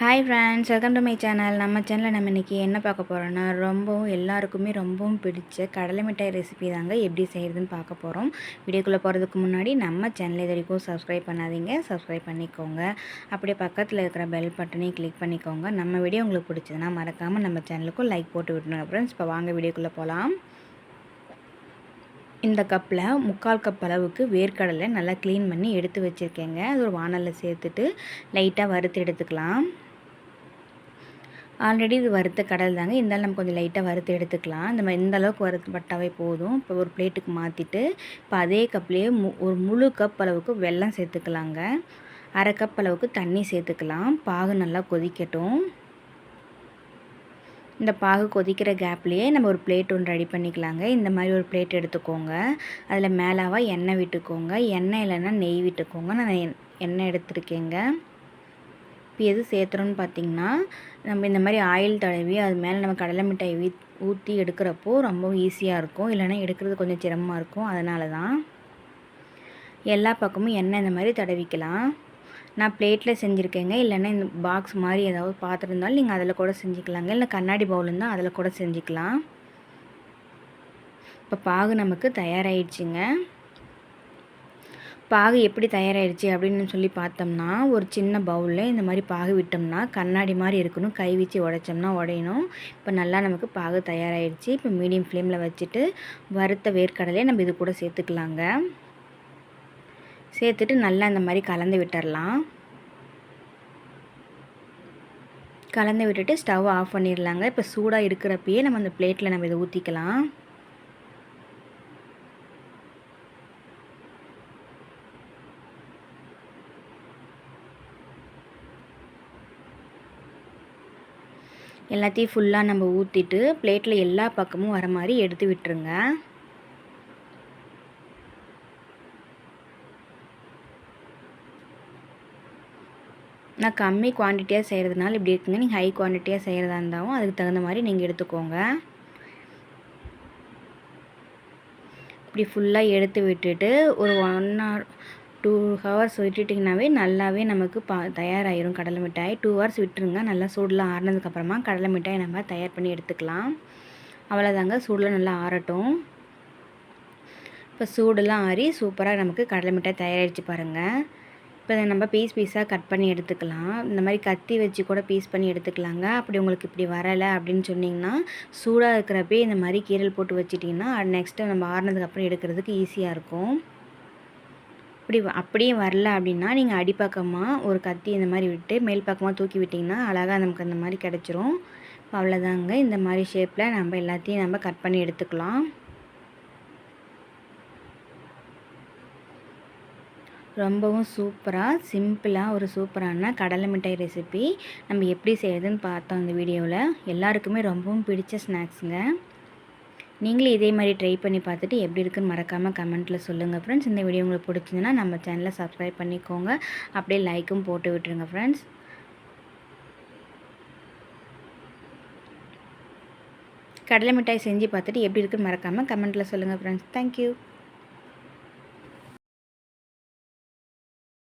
Hi friends welcome to my channel நம்ம சேனலில் நம்ம இன்றைக்கி என்ன பார்க்க போகிறோன்னா ரொம்பவும் எல்லாருக்குமே ரொம்பவும் பிடிச்ச கடலை மிட்டாய் ரெசிபி தாங்க எப்படி செய்கிறதுன்னு பார்க்க போகிறோம் வீடியோக்குள்ளே போகிறதுக்கு முன்னாடி நம்ம சேனல் இது வரைக்கும் சப்ஸ்கிரைப் பண்ணாதீங்க. சப்ஸ்கிரைப் பண்ணிக்கோங்க. அப்படியே பக்கத்தில் இருக்கிற பெல் பட்டனையும் கிளிக் பண்ணிக்கோங்க. நம்ம வீடியோ உங்களுக்கு பிடிச்சதுன்னா மறக்காமல் நம்ம சேனலுக்கும் லைக் போட்டு விட்டுருங்க ஃப்ரெண்ட்ஸ் இப்போ வாங்க வீடியோக்குள்ளே போகலாம் இந்த கப்பில் முக்கால் கப் அளவுக்கு வேர்க்கடலை நல்லா க்ளீன் பண்ணி எடுத்து வச்சுருக்கேங்க. அது ஒரு வானலில் சேர்த்துட்டு லைட்டாக வறுத்து எடுத்துக்கலாம். ஆல்ரெடி இது வறுத்த கடல் தாங்க. இருந்தாலும் நம்ம கொஞ்சம் லைட்டாக வறுத்து எடுத்துக்கலாம். இந்த மாதிரி இந்த அளவுக்கு வறுத்து பட்டாவே போதும். இப்போ ஒரு பிளேட்டுக்கு மாற்றிட்டு இப்போ அதே கப்லேயே மு ஒரு முழு கப் அளவுக்கு வெல்லம் சேர்த்துக்கலாங்க. அரை கப் அளவுக்கு தண்ணி சேர்த்துக்கலாம். பாகு நல்லா கொதிக்கட்டும். இந்த பாகு கொதிக்கிற கேப்லேயே நம்ம ஒரு பிளேட் ஒன்று ரெடி பண்ணிக்கலாங்க. இந்த மாதிரி ஒரு பிளேட் எடுத்துக்கோங்க. அதில் மேலாவாக எண்ணெய் விட்டுக்கோங்க. எண்ணெய் இல்லைன்னா நெய் விட்டுக்கோங்க. நான் எண்ணெய் எடுத்துருக்கேங்க. இப்போ எது சேர்த்துறோன்னு பார்த்திங்கன்னா நம்ம இந்த மாதிரி ஆயில் தடவி அது மேலே நம்ம கடலை மிட்டாய் வீ ஊற்றி எடுக்கிறப்போ ரொம்ப ஈஸியாக இருக்கும். இல்லைனா எடுக்கிறது கொஞ்சம் சிரமமாக இருக்கும். அதனால தான் எல்லா பக்கமும் எண்ணெய் இந்த மாதிரி தடவிக்கலாம். நான் பிளேட்டில் செஞ்சுருக்கேங்க. இல்லைன்னா இந்த பாக்ஸ் மாதிரி ஏதாவது பாத்திரம் இருந்தாலும் நீங்கள் அதில் கூட செஞ்சுக்கலாங்க. இல்லை கண்ணாடி பவுல் இருந்தால் அதில் கூட செஞ்சுக்கலாம். இப்போ பாகு நமக்கு தயாராகிடுச்சிங்க பாகு எப்படி தயாராகிடுச்சு அப்படின்னு சொல்லி பார்த்தோம்னா ஒரு சின்ன பவுலில் இந்த மாதிரி பாகு விட்டோம்னா கண்ணாடி மாதிரி இருக்கணும். கை வச்சு உடைச்சோம்னா உடையணும். இப்போ நல்லா நமக்கு பாகு தயாராகிடுச்சு இப்போ மீடியம் ஃப்ளேமில் வச்சுட்டு வறுத்த வேர்க்கடலையை நம்ம இது கூட சேர்த்துக்கலாங்க. சேர்த்துட்டு நல்லா இந்த மாதிரி கலந்து விட்டுடலாம் கலந்து விட்டுட்டு ஸ்டவ் ஆஃப் பண்ணிடலாங்க இப்போ சூடாக இருக்கிறப்பயே நம்ம அந்த பிளேட்டில் நம்ம இதை ஊற்றிக்கலாம் எல்லாத்தையும் ஃபுல்லாக நம்ம ஊற்றிட்டு பிளேட்டில் எல்லா பக்கமும் வர மாதிரி எடுத்து விட்டுருங்க. நான் கம்மி குவான்டிட்டியாக செய்கிறதுனால இப்படி இருக்குங்க. நீங்கள் ஹை குவான்டிட்டியாக செய்கிறதா இருந்தாலும் அதுக்கு தகுந்த மாதிரி நீங்கள் எடுத்துக்கோங்க. இப்படி ஃபுல்லாக எடுத்து விட்டுட்டு ஒரு ஒன் ஆர் ஹவர்ஸ் விட்டுட்டிங்கனாவே நல்லாவே நமக்கு பா தயாராகிடும் கடலை மிட்டாய் டூ ஹவர்ஸ் விட்டுருங்க. நல்லா சூடெலாம் ஆறினதுக்கப்புறமா கடலை மிட்டாய் நம்ம தயார் பண்ணி எடுத்துக்கலாம். அவ்வளோதாங்க சூடில் நல்லா ஆறட்டும். இப்போ சூடெல்லாம் ஆறி சூப்பராக நமக்கு கடலை மிட்டாய் தயாரிச்சு பாருங்கள் இப்போ நம்ம பீஸ் பீஸாக கட் பண்ணி எடுத்துக்கலாம். இந்த மாதிரி கத்தி வச்சு கூட பீஸ் பண்ணி எடுத்துக்கலாங்க. அப்படி உங்களுக்கு இப்படி வரலை அப்படின்னு சொன்னிங்கன்னா சூடாக இருக்கிறப்பே இந்த மாதிரி கீரல் போட்டு வச்சிட்டிங்கன்னா நெக்ஸ்ட்டு நம்ம ஆறினதுக்கப்புறம் எடுக்கிறதுக்கு ஈஸியாக இருக்கும். அப்படி அப்படியே வரல அப்படின்னா நீங்கள் அடிப்பக்கமாக ஒரு கத்தி இந்த மாதிரி விட்டு மேல் பக்கமாக தூக்கி விட்டிங்கன்னா அழகாக நமக்கு அந்த மாதிரி கிடச்சிரும். இப்போ அவ்வளோதாங்க இந்த மாதிரி ஷேப்பில் நம்ம எல்லாத்தையும் நம்ம கட் பண்ணி எடுத்துக்கலாம். ரொம்பவும் சூப்பராக சிம்பிளாக ஒரு சூப்பரான கடலை மிட்டாய் ரெசிபி நம்ம எப்படி செய்யுதுன்னு பார்த்தோம் இந்த வீடியோவில் எல்லாருக்குமே ரொம்பவும் பிடிச்ச ஸ்நாக்ஸுங்க நீங்களும் இதே மாதிரி ட்ரை பண்ணி பார்த்துட்டு எப்படி இருக்குன்னு மறக்காமல் கமெண்ட்டில் சொல்லுங்கள் ஃப்ரெண்ட்ஸ் இந்த வீடியோ உங்களுக்கு பிடிச்சிருந்துன்னா நம்ம சேனலை சப்ஸ்கிரைப் பண்ணிக்கோங்க. அப்படியே லைக்கும் போட்டு விட்டுருங்க ஃப்ரெண்ட்ஸ் கடலை மிட்டாய் செஞ்சு பார்த்துட்டு எப்படி இருக்குன்னு மறக்காமல் கமெண்ட்டில் சொல்லுங்கள் ஃப்ரெண்ட்ஸ் தேங்க்யூ